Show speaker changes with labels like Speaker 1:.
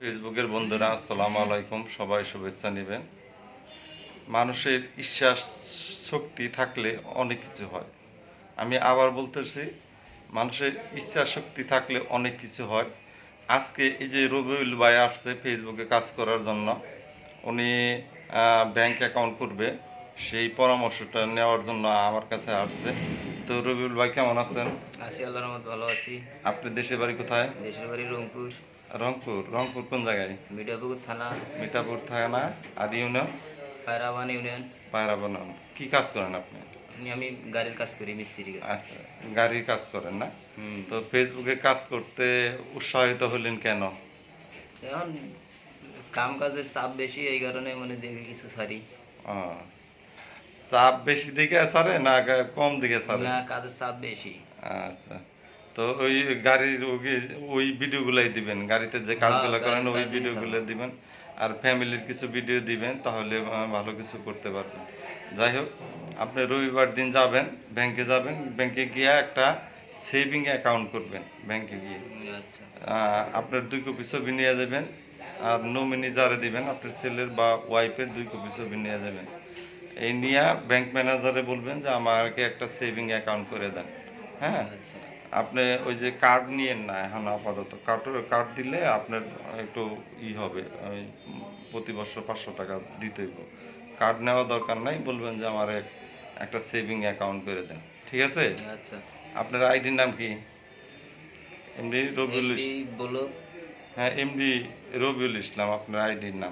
Speaker 1: ফেসবুকের বন্ধুরা আসসালামু আলাইকুম। সবাই শুভেচ্ছা নেবেন। মানুষের বিশ্বাস শক্তি থাকলে অনেক কিছু হয়। আমি আবার বলতেছি মানুষের ইচ্ছা শক্তি থাকলে অনেক কিছু হয়। আজকে এই যে রবিউল ভাই আসছে ফেসবুকে কাজ করার জন্য উনি ব্যাংক অ্যাকাউন্ট করবে। সেই পরামর্শটা নেওয়ার জন্য আমার কাছে আসছে। তো রবিউল ভাই কেমন আছেন?
Speaker 2: আছি আল্লাহর রহমত ভালো আছি।
Speaker 1: আপনি দেশের বাড়ি কোথায়?
Speaker 2: দেশের বাড়ি রংপুর।
Speaker 1: রংপুর রংপুর কোন জায়গায়?
Speaker 2: মিঠাপুকুর থানা।
Speaker 1: মিঠাপুর থানা আর ইউনিয়ন
Speaker 2: পায়রাবান ইউনিয়ন
Speaker 1: পায়রাবান কি কাজ করেন আপনি?
Speaker 2: আমি গাড়ির কাজ করি মিস্ত্রি
Speaker 1: আচ্ছা গাড়ির কাজ করেন না? তো ফেসবুকে কাজ করতে উৎসাহিত হলেন কেন?
Speaker 2: এখন কাম কাজের চাপ বেশি এই কারণে মানে দেখে কিছু
Speaker 1: ও, চাপ বেশি দিকে সারে না কম দিকে সারে
Speaker 2: না কাজের চাপ বেশি।
Speaker 1: আচ্ছা। তো ওই গাড়ির ওই- ভিডিওগুলাই দিবেন গাড়িতে যে কাজগুলো
Speaker 2: হ্যাঁ,
Speaker 1: করেন ওই ভিডিওগুলো দিবেন। আর ফ্যামিলির কিছু ভিডিও দিবেন তাহলে ভালো কিছু করতে পারবেন। যাই হোক আপনি রবিবার দিন যাবেন ব্যাংকে যাবেন ব্যাংকে গিয়ে একটা সেভিং অ্যাকাউন্ট করবেন ব্যাংকে গিয়ে।
Speaker 2: আচ্ছা।
Speaker 1: আপনার দুই কপি ছবি নিয়ে যাবেন আর নমিনি যারা দিবেন আপনার ছেলের বা ওয়াইফের দুই কপি ছবি নিয়ে যাবেন। এই নিয়ে ব্যাংক ম্যানেজারে বলবেন যে আমাকে একটা সেভিং অ্যাকাউন্ট করে দেন হ্যাঁ?
Speaker 2: আচ্ছা।
Speaker 1: আপনি ওই যে কার্ড নিয়েন না এখন আপাতত। কার্ড কার্ড দিলে আপনার একটু ই হবে প্রতি বছর পাঁচশো টাকা দিতে হইব। কার্ড নেওয়া দরকার নাই বলবেন যে আমার এক- একটা সেভিং অ্যাকাউন্ট করে দেন। ঠিক আছে?
Speaker 2: আচ্ছা।
Speaker 1: আপনার আইডির নাম কি? এমডি রবিউল হ্যাঁ এমডি রবিউল ইসলাম আপনার আইডির নাম।